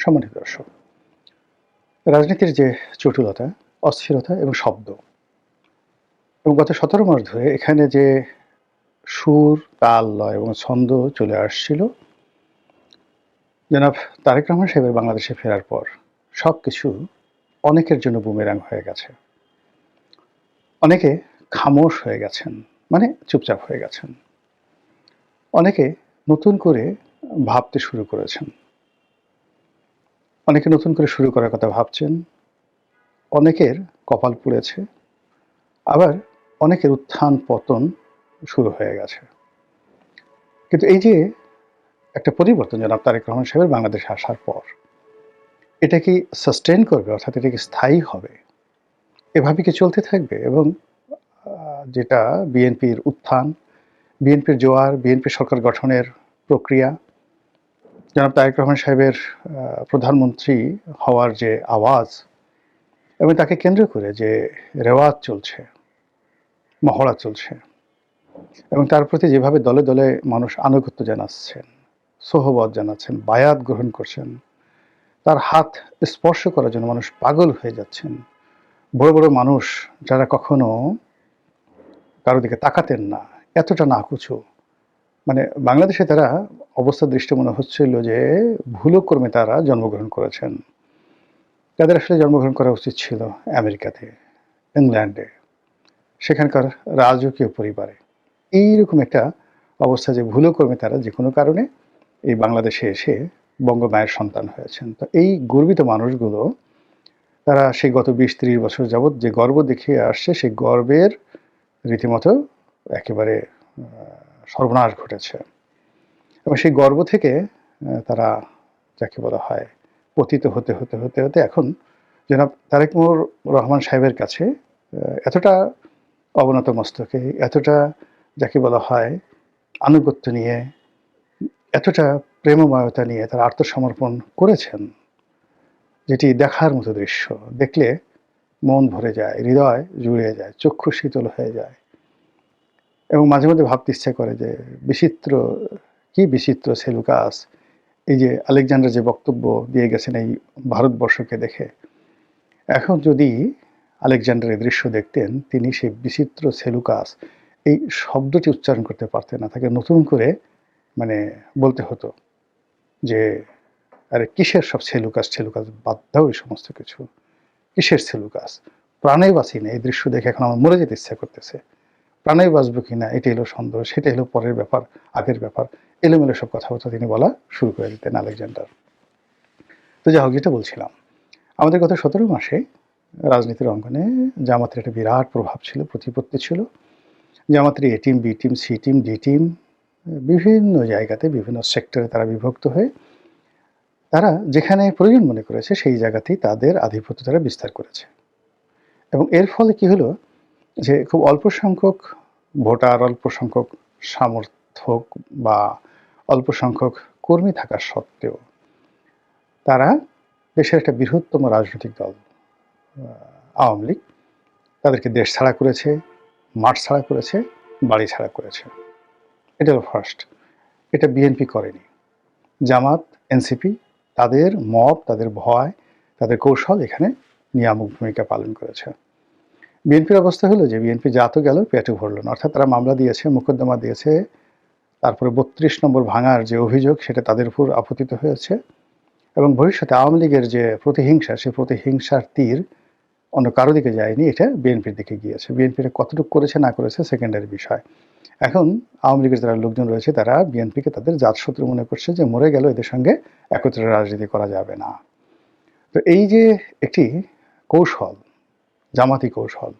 সম্মানিত দর্শক, রাজনীতির যে চটুলতা, অস্থিরতা এবং শব্দ, এবং গত সতেরো মাস ধরে এখানে যে সুর, তাল, লয় এবং ছন্দ চলে আসছিল, জনাব তারেক রহমান সাহেবের বাংলাদেশে ফেরার পর সব কিছু অনেকের জন্য বুমেরাং হয়ে গেছে। অনেকে খামোশ হয়ে গেছেন মানে চুপচাপ হয়ে গেছেন। অনেকে নতুন করে ভাবতে শুরু করেছেন। অনেকে নতুন করে শুরু করার কথা ভাবছেন, অনেকের কপাল পুড়েছে, আবার অনেকের উত্থান পতন শুরু হয়ে গেছে। কিন্তু এই যে একটা পরিবর্তন জনাব তারেক রহমান সাহেবের বাংলাদেশে আসার পর, এটা কি সাস্টেন করবে, অর্থাৎ এটা কি স্থায়ী হবে? এভাবে কি চলতে থাকবে? এবং যেটা বিএনপির উত্থান, বিএনপির জোয়ার, বিএনপি সরকার গঠনের প্রক্রিয়া জনাব তারেক রহমান সাহেবের প্রধানমন্ত্রী হওয়ার যে আওয়াজ এবং তাকে কেন্দ্র করে যে রেওয়াজ চলছে, মহড়া চলছে এবং তার প্রতি যেভাবে দলে দলে মানুষ আনুগত্য জানাচ্ছেন, সোহবত জানাচ্ছেন, বায়াত গ্রহণ করছেন, তার হাত স্পর্শ করার জন্য মানুষ পাগল হয়ে যাচ্ছেন। বড় বড় মানুষ যারা কখনো কারও দিকে তাকাতেন না, এতটা না কুচু মানে বাংলাদেশে তারা অবস্থা দৃষ্টি মনে হচ্ছিল যে ভুলক্রমে তারা জন্মগ্রহণ করেছেন। তাদের আসলে জন্মগ্রহণ করা উচিত ছিল আমেরিকাতে, ইংল্যান্ডে, সেখানকার রাজকীয় পরিবারে। এইরকম একটা অবস্থা যে ভুলক্রমে তারা যে কোনো কারণে এই বাংলাদেশে এসে বঙ্গমায়ের সন্তান হয়েছেন। তো এই গর্বিত মানুষগুলো, তারা সেই গত বিশ ত্রিশ বছর যাবৎ যে গর্ব দেখিয়ে আসছে, সেই গর্বের রীতিমতো একেবারে সর্বনাশ ঘটেছে। এবং সেই গর্ব থেকে তারা যাকে বলা হয় পতিত হতে হতে হতে হতে এখন জনাব তারেক মুর রহমান সাহেবের কাছে এতটা অবনত মস্তকে, এতটা যাকে বলা হয় আনুগত্য নিয়ে, এতটা প্রেমময়তা নিয়ে তারা আত্মসমর্পণ করেছেন, যেটি দেখার মতো দৃশ্য। দেখলে মন ভরে যায়, হৃদয় জুড়ে যায়, চক্ষু শীতল হয়ে যায়। এবং মাঝে মধ্যে ভাবতে ইচ্ছা করে যে বিচিত্র, কি বিচিত্র সেলুকাস এই যে আলেকজান্ডার যে বক্তব্য দিয়ে গেছেন এই ভারতবর্ষকে দেখে। এখন যদি আলেকজান্ডার এই দৃশ্য দেখতেন, তিনি সেই বিচিত্র সেলুকাস এই শব্দটি উচ্চারণ করতে পারতেন না। তাকে নতুন করে মানে বলতে হতো যে, আরে, কিসের সব সেলুকাস সেলুকাস বাদ দাও এই সমস্ত কিছু। কিসের সেলুকাস প্রাণে বাঁচি না। এই দৃশ্য দেখে এখন আমার মরে যেতে ইচ্ছা করতেছে। প্রাণে বাঁচবো কিনা, এটা হলো সন্দেহ, সেটা এলো পরের ব্যাপার, আগের ব্যাপার। এলোমেলো সব কথাবার্তা তিনি বলা শুরু করে দিতেন আলেকজান্ডার। তো যা হোক, যেটা বলছিলাম, আমাদের গত সতেরো মাসে রাজনীতির অঙ্গনে জামাতের একটা বিরাট প্রভাব ছিল, প্রতিপত্তি ছিল। জামাতের A team, B team, C team, D team, বিভিন্ন জায়গাতে, বিভিন্ন সেক্টরে তারা বিভক্ত হয়ে তারা যেখানে প্রয়োজন মনে করেছে, সেই জায়গাতেই তাদের আধিপত্য তারা বিস্তার করেছে। এবং এর ফলে কি হলো যে খুব অল্প সংখ্যক ভোটার, অল্প সংখ্যক সমর্থক বা অল্প সংখ্যক কর্মী থাকা সত্ত্বেও তারা দেশের একটা বৃহত্তম রাজনৈতিক দল আওয়ামী লীগ। তাদেরকে দেশ ছাড়া করেছে, মাঠ ছাড়া করেছে, বাড়ি ছাড়া করেছে। এটা হলো ফার্স্ট এটা বিএনপি করেনি। জামাত, এনসিপি, তাদের মব তাদের ভয়, তাদের কৌশল এখানে নিয়ামক ভূমিকা পালন করেছে। বিএনপির অবস্থা হলো যে বিএনপি তো গেল পেটে ভরল না। অর্থাৎ তারা মামলা দিয়েছে, মোকদ্দমা দিয়েছে, তারপরে বত্রিশ নম্বর ভাঙার যে অভিযোগ সেটা তাদের উপর আপতিত হয়েছে এবং ভবিষ্যতে আওয়ামী লীগের যে প্রতিহিংসা সেই প্রতিহিংসার তীর অন্য কারও দিকে যায়নি, এটা বিএনপির দিকে গিয়েছে। বিএনপির কতটুকু করেছে, না করেছে, সেকেন্ডারি বিষয়। এখন আওয়ামী লীগের যারা লোকজন রয়েছে, তারা বিএনপিকে তাদের জাতশত্রু মনে করছে যে মরে গেল, এদের সঙ্গে একত্রে রাজনীতি করা যাবে না। তো এই যে একটি কৌশল জামাতি কৌশল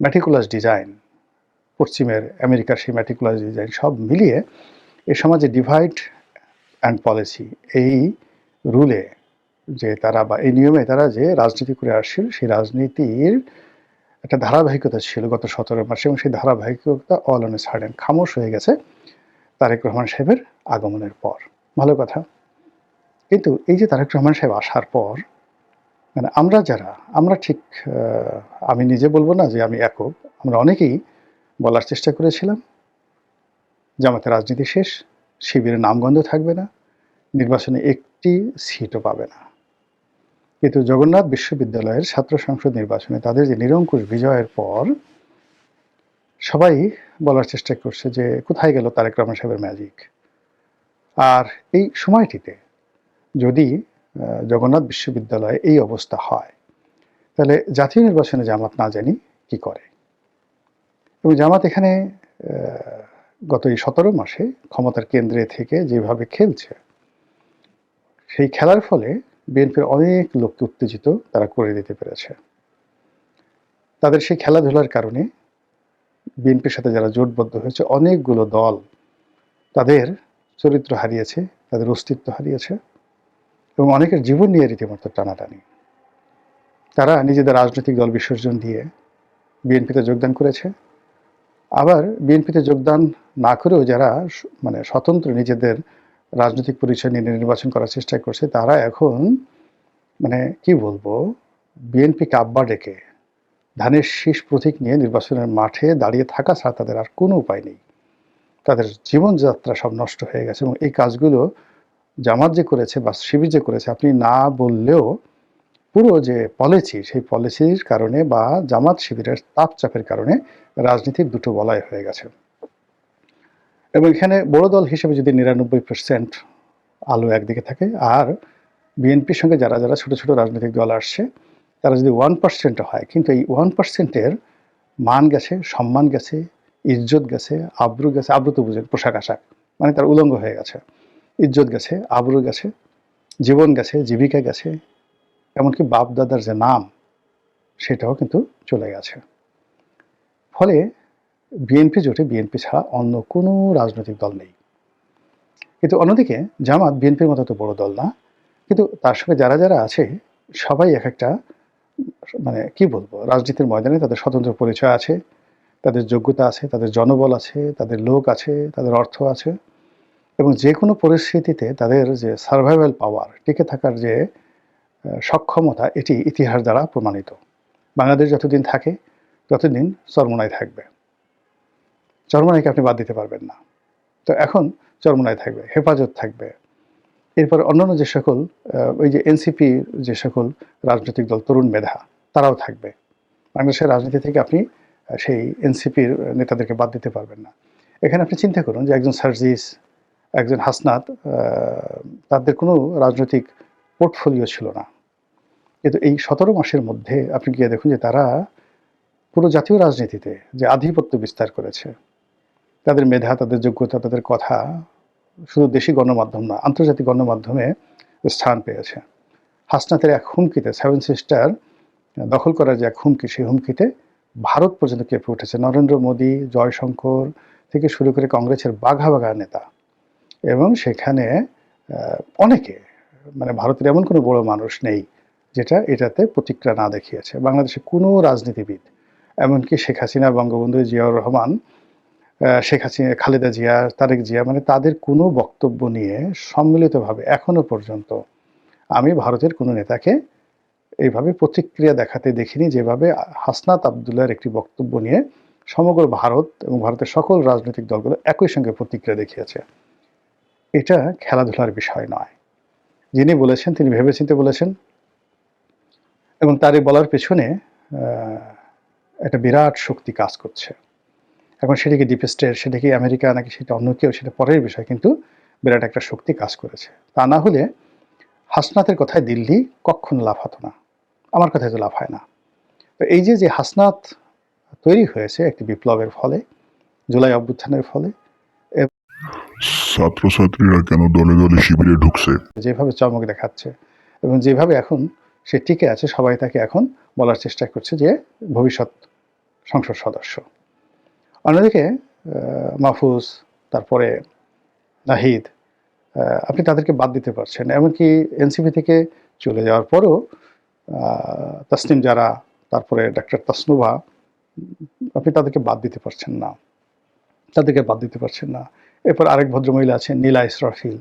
ম্যাটিকুলাস ডিজাইন পশ্চিমের আমেরিকার সেই ম্যাটিকুলাস ডিজাইন সব মিলিয়ে এ সমাজে ডিভাইড অ্যান্ড পলিসি এই রুলে যে তারা বা এই নিয়মে তারা যে রাজনীতি করে আসছিল, সেই রাজনীতির একটা ধারাবাহিকতা ছিল গত সতেরো মাসে এবং সেই ধারাবাহিকতা অল অন সার্ডেন খামোশ হয়ে গেছে তারেক রহমান সাহেবের আগমনের পর। ভালো কথা। কিন্তু এই যে তারেক রহমান সাহেব আসার পর মানে আমরা যারা, আমরা ঠিক আমি নিজে বলব না যে আমি একক, আমরা অনেকেই বলার চেষ্টা করেছিলাম। জামাতের রাজনীতি শেষ, শিবিরের নামগন্ধ থাকবে না, নির্বাচনে একটি সিটও পাবে না। কিন্তু জগন্নাথ বিশ্ববিদ্যালয়ের ছাত্র সংসদ নির্বাচনে তাদের যে নিরঙ্কুশ বিজয়ের পর, সবাই বলার চেষ্টা করছে যে কোথায় গেল তারেক রহমান সাহেবের ম্যাজিক আর এই সময়টিতে যদি জগন্নাথ বিশ্ববিদ্যালয়ে এই অবস্থা হয়। তাহলে জাতীয় নির্বাচনে জামাত না জানি কি করে? এবং জামাত এখানে গত এই সতেরো মাসে ক্ষমতার কেন্দ্রে থেকে যেভাবে খেলছে, সেই খেলার ফলে বিএনপির অনেক লোককে উত্তেজিত তারা করে দিতে পেরেছে। তাদের সেই খেলাধুলার কারণে বিএনপির সাথে যারা জোটবদ্ধ হয়েছে, অনেকগুলো দল তাদের চরিত্র হারিয়েছে, তাদের অস্তিত্ব হারিয়েছে। এবং অনেকের জীবন নিয়ে রীতিমতো টানাটানি। তারা নিজেদের রাজনৈতিক দল বিসর্জন দিয়ে বিএনপিতে যোগদান করেছে। আবার বিএনপিতে যোগদান না করেও যারা মানে স্বতন্ত্র নিজেদের রাজনৈতিক পরিচয় নিয়ে নির্বাচন করার চেষ্টা করছে, তারা এখন মানে কি বলব, বিএনপিকে আব্বা ডেকে ধানের শীষ প্রতীক নিয়ে নির্বাচনের মাঠে দাঁড়িয়ে থাকা ছাড়া তাদের আর কোনো উপায় নেই। তাদের জীবনযাত্রা সব নষ্ট হয়ে গেছে এবং এই কাজগুলো জামাত যে করেছে বা শিবির যে করেছে, আপনি না বললেও পুরো যে পলিসি সেই পলিসির কারণে বা জামাত শিবিরের তাপচাপের কারণে রাজনীতির দুটো বলয় হয়ে গেছে। এবং এখানে বড় দল হিসেবে যদি নিরানব্বই পার্সেন্ট আলো একদিকে থাকে, আর বিএনপির সঙ্গে যারা যারা ছোট ছোট রাজনৈতিক দল আসছে, তারা যদি ওয়ান পার্সেন্ট হয়, কিন্তু এই ওয়ান পার্সেন্টের মান গেছে, সম্মান গেছে, ইজ্জত গেছে, আব্রু গেছে আব্রু তো বুঝেন, পোশাক আশাক মানে তার উলঙ্গ হয়ে গেছে। ইজ্জত গেছে, আবরু গেছে, জীবন গেছে, জীবিকা গেছে, এমনকি বাপ দাদার যে নাম, সেটাও কিন্তু চলে গেছে। ফলে বিএনপি জোটে বিএনপি ছাড়া অন্য কোনো রাজনৈতিক দল নেই। কিন্তু অন্যদিকে জামাত বিএনপির মতো তো বড় দল না, কিন্তু তার সঙ্গে যারা যারা আছে, সবাই এক একটা মানে কি বলব, রাজনীতির ময়দানে তাদের স্বতন্ত্র পরিচয় আছে, তাদের যোগ্যতা আছে, তাদের জনবল আছে, তাদের লোক আছে, তাদের অর্থ আছে। এবং যে কোনো পরিস্থিতিতে তাদের যে সার্ভাইভাল পাওয়ার টিকে থাকার যে সক্ষমতা, এটি ইতিহাস দ্বারা প্রমাণিত। বাংলাদেশ যতদিন থাকে, ততদিন চরমনায় থাকবে। চরমনাইকে আপনি বাদ দিতে পারবেন না। তো এখন চরমনায় থাকবে, হেফাজত থাকবে। এরপর অন্যান্য যে সকল ওই যে এনসিপি যে সকল রাজনৈতিক দল, তরুণ মেধা, তারাও থাকবে। বাংলাদেশের রাজনীতি থেকে আপনি সেই এনসিপির নেতাদেরকে বাদ দিতে পারবেন না। এখানে আপনি চিন্তা করুন যে একজন সার্জিস একজন হাসনাত তাদের কোনো রাজনৈতিক পোর্টফোলিও ছিল না। কিন্তু এই সতেরো মাসের মধ্যে আপনি গিয়ে দেখুন যে তারা পুরো জাতীয় রাজনীতিতে যে আধিপত্য বিস্তার করেছে, তাদের মেধা, তাদের যোগ্যতা, তাদের কথা শুধু দেশি গণমাধ্যম না, আন্তর্জাতিক গণমাধ্যমে স্থান পেয়েছে। হাসনাতের এক হুমকিতে সেভেন সিস্টার দখল করার যে এক হুমকি, সেই হুমকিতে ভারত পর্যন্ত কেঁপে উঠেছে। নরেন্দ্র মোদী, জয়শঙ্কর থেকে শুরু করে কংগ্রেসের বাঘা বাঘা নেতা এবং সেখানে অনেকে মানে ভারতের এমন কোনো বড় মানুষ নেই যেটা এটাতে প্রতিক্রিয়া না দেখিয়েছে। বাংলাদেশে কোনো রাজনীতিবিদ, এমনকি শেখ হাসিনা বঙ্গবন্ধু জিয়াউর রহমান শেখ হাসিনা, খালেদা জিয়া, তারেক জিয়া মানে তাদের কোনো বক্তব্য নিয়ে সম্মিলিতভাবে এখনও পর্যন্ত আমি ভারতের কোনো নেতাকে এইভাবে প্রতিক্রিয়া দেখাতে দেখিনি যেভাবে হাসনাত আবদুল্লাহর একটি বক্তব্য নিয়ে সমগ্র ভারত এবং ভারতের সকল রাজনৈতিক দলগুলো একই সঙ্গে প্রতিক্রিয়া দেখিয়েছে। এটা খেলাধুলার বিষয় নয়। যিনি বলেছেন, তিনি ভেবেচিন্তে বলেছেন এবং তার এই বলার পেছনে একটা বিরাট শক্তি কাজ করছে। এখন সেটা কি ডিপ স্টেট সেটা আমেরিকা নাকি সেটা অন্য কেউ, সেটা পরের বিষয়, কিন্তু বিরাট একটা শক্তি কাজ করেছে। তা না হলে হাসনাতের কথায় দিল্লি কখনো লাভ হতো না। আমার কথায় তো লাভ হয় না। তো এই যে যে হাসনাত তৈরি হয়েছে একটি বিপ্লবের ফলে, জুলাই অভ্যুত্থানের ফলে ছাত্রছাত্রীরা কেন দলে দলে শিবিরে ঢুকছে? যেভাবে চমক দেখাচ্ছে এবং যেভাবে এখন সে টিকে আছে সবাই তাকে এখন বলার চেষ্টা করছে যে ভবিষ্যৎ সংসদ সদস্য। অন্যদিকে মাহফুজ তারপরে নাহিদ আপনি তাদেরকে বাদ দিতে পারছেন। এমনকি এনসিপি থেকে চলে যাওয়ার পরও আহ, তাসনিম যারা তারপরে ডাক্তার তাসনুভা আপনি তাদেরকে বাদ দিতে পারছেন না। তাদেরকে বাদ দিতে পারছেন না। এরপর আরেক ভদ্রমহিলা আছেন নীলা ইসরাফিল।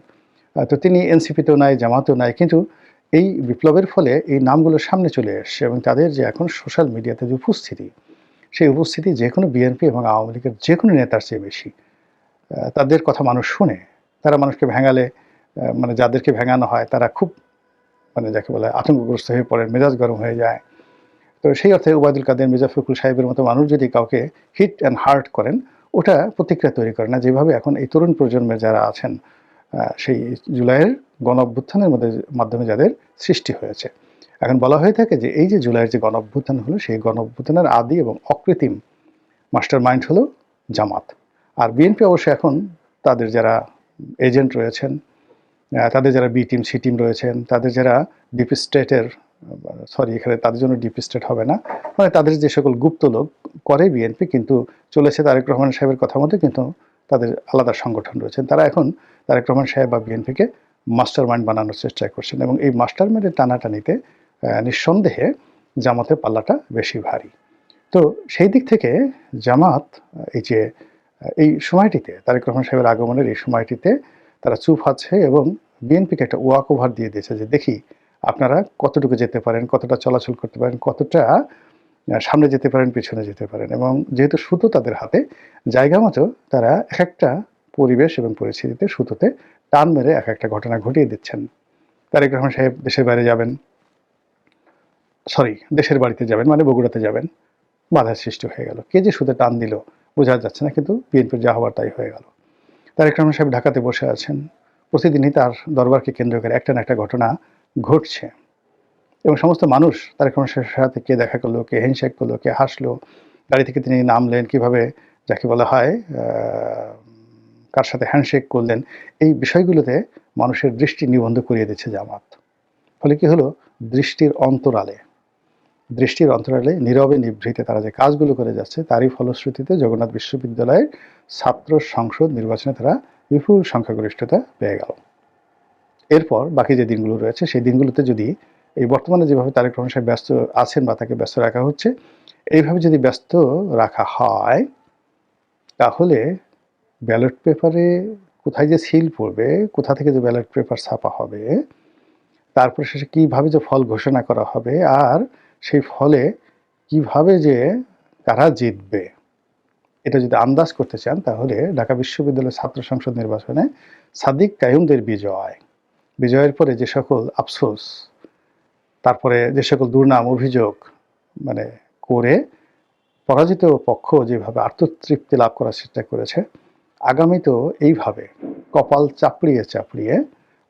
তো তিনি এনসিপিতেও নাই, জামাতেও নাই, কিন্তু এই বিপ্লবের ফলে এই নামগুলো সামনে চলে এসছে এবং তাদের যে এখন সোশ্যাল মিডিয়াতে যে উপস্থিতি, সেই উপস্থিতি যে কোনো বিএনপি এবং আওয়ামী লীগের যে কোনো নেতার চেয়ে বেশি। তাদের কথা মানুষ শুনে, তারা মানুষকে ভেঙালে মানে যাদেরকে ভেঙানো হয়, তারা খুব মানে যাকে বলে, আতঙ্কগ্রস্ত হয়ে পড়েন, মেজাজ গরম হয়ে যায়। তো সেই অর্থে উবায়দুল কাদের, মির্জা ফখরুল সাহেবের মতো মানুষ যদি কাউকে হিট অ্যান্ড হার্ট করেন ওটা প্রতিক্রিয়া তৈরি করে না। যেভাবে এখন এই তরুণ প্রজন্মের যারা আছেন সেই জুলাইয়ের গণ অভ্যুত্থানের মধ্যে মাধ্যমে যাদের সৃষ্টি হয়েছে। এখন বলা হয়ে থাকে যে, এই যে জুলাইয়ের যে গণ অভ্যুত্থান হলো, সেই গণ অভ্যুত্থানের আদি এবং অকৃত্রিম মাস্টার মাইন্ড হলো জামাত। আর বিএনপি অবশ্য এখন তাদের যারা এজেন্ট রয়েছেন তাদের যারা বি টিম, সি টিম রয়েছেন, তাদের যারা ডিপ স্টেটের সরি এখানে তাদের জন্য ডিপ স্টেট হবে না। মানে তাদের যে সকল গুপ্ত লোক করে বিএনপি কিন্তু চলেছে তারেক রহমান সাহেবের কথা মতো কিন্তু তাদের আলাদা সংগঠন রয়েছেন তারা এখন তারেক রহমান সাহেব বা বিএনপিকে মাস্টার মাইন্ড বানানোর চেষ্টা করছেন এবং এই মাস্টার মাইন্ডের টানাটানিতে নিঃসন্দেহে জামাতের পাল্লাটা বেশি ভারী। তো সেই দিক থেকে জামাত এই যে এই সময়টিতে, তারেক রহমান সাহেবের আগমনের এই সময়টিতে তারা চুপ আছে এবং বিএনপিকে একটা ওয়াক ওভার দিয়ে দিয়েছে যে, দেখি আপনারা কতটুকু যেতে পারেন, কতটা চলাচল করতে পারেন, কতটা সামনে যেতে পারেন, পিছনে যেতে পারেন এবং যেহেতু সুতো তাদের হাতে, জায়গা মতো তারা এক একটা পরিবেশ এবং পরিস্থিতিতে সুতোতে টান মেরে এক একটা ঘটনা ঘটিয়ে দিচ্ছেন। তারেক রহমান সাহেব দেশের বাইরে যাবেন, সরি, দেশের বাড়িতে যাবেন মানে বগুড়াতে যাবেন বাধার সৃষ্টি হয়ে গেল। কে যে সুতে টান দিল বোঝা যাচ্ছে না, কিন্তু বিএনপির যা হবার তাই হয়ে গেল। তারেক রহমান সাহেব ঢাকাতে বসে আছেন, প্রতিদিনই তার দরবারকে কেন্দ্র করে একটা না একটা ঘটনা ঘটছে। এবং সমস্ত মানুষ তারেক রহমান সাথে কে দেখা করল, কে হ্যান্ডশেক করল, কে হাসলো, গাড়ি থেকে তিনি নামলেন, কীভাবে যাকে বলা হয় কার সাথে হ্যান্ডশেক করলেন, এই বিষয়গুলোতে মানুষের দৃষ্টি নিবন্ধ করিয়ে দিচ্ছে জামাত। ফলে কি হলো? দৃষ্টির অন্তরালে দৃষ্টির অন্তরালে, নীরবে নিভৃতে তারা যে কাজগুলো করে যাচ্ছে, তারই ফলশ্রুতিতে জগন্নাথ বিশ্ববিদ্যালয়ের ছাত্র সংসদ নির্বাচনে তারা বিপুল সংখ্যাগরিষ্ঠতা পেয়ে গেল। এরপর বাকি যে দিনগুলো রয়েছে, সেই দিনগুলোতে যদি এই বর্তমানে যেভাবে তারেক রহমান সাহেব ব্যস্ত আছেন বা তাকে ব্যস্ত রাখা হচ্ছে, এইভাবে যদি ব্যস্ত রাখা হয়, তাহলে ব্যালট পেপারে কোথায় যে সিল পড়বে, কোথা থেকে যে ব্যালট পেপার ছাপা হবে তারপরে শেষে কীভাবে যে ফল ঘোষণা করা হবে, আর সেই ফলে কীভাবে যে কারা জিতবে, এটা যদি আন্দাজ করতে চান, তাহলে ঢাকা বিশ্ববিদ্যালয়ের ছাত্র সংসদ নির্বাচনে সাদিক কায়ুমদের বিজয়। বিজয়ের পরে যে সকল আফসোস, তারপরে যে সকল দুর্নাম, অভিযোগ মানে করে পরাজিত পক্ষ যেভাবে আত্মতৃপ্তি লাভ করার চেষ্টা করেছে, আগামী তো এইভাবে কপাল চাপড়িয়ে চাপড়িয়ে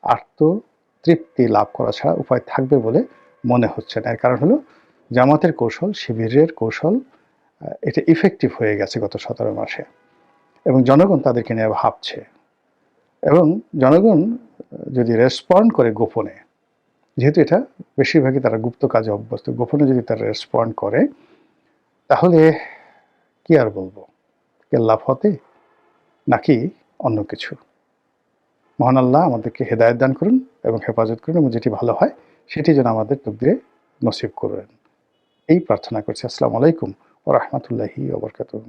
আত্মতৃপ্তি লাভ করা ছাড়া উপায় থাকবে বলে মনে হচ্ছে না। এর কারণ হলো জামাতের কৌশল, শিবিরের কৌশল এটা ইফেক্টিভ হয়ে গেছে গত সতেরো মাসে এবং জনগণ তাদেরকে নিয়ে ভাবছে। এবং জনগণ যদি রেসপন্ড করে গোপনে, যেহেতু এটা বেশিরভাগই তারা গুপ্ত কাজে অভ্যস্ত, গোপনে যদি তারা রেসপন্ড করে, তাহলে কি আর বলব? কেল্লা ফতে নাকি অন্য কিছু? মহান আল্লাহ আমাদেরকে হেদায়ত দান করুন এবং হেফাজত করুন এবং যেটি ভালো হয়, সেটি যেন আমাদের তকদিরে নসিব করবেন এই প্রার্থনা করছি। আসসালামু আলাইকুম ও রহমতুল্লাহি ওবরকাতুহ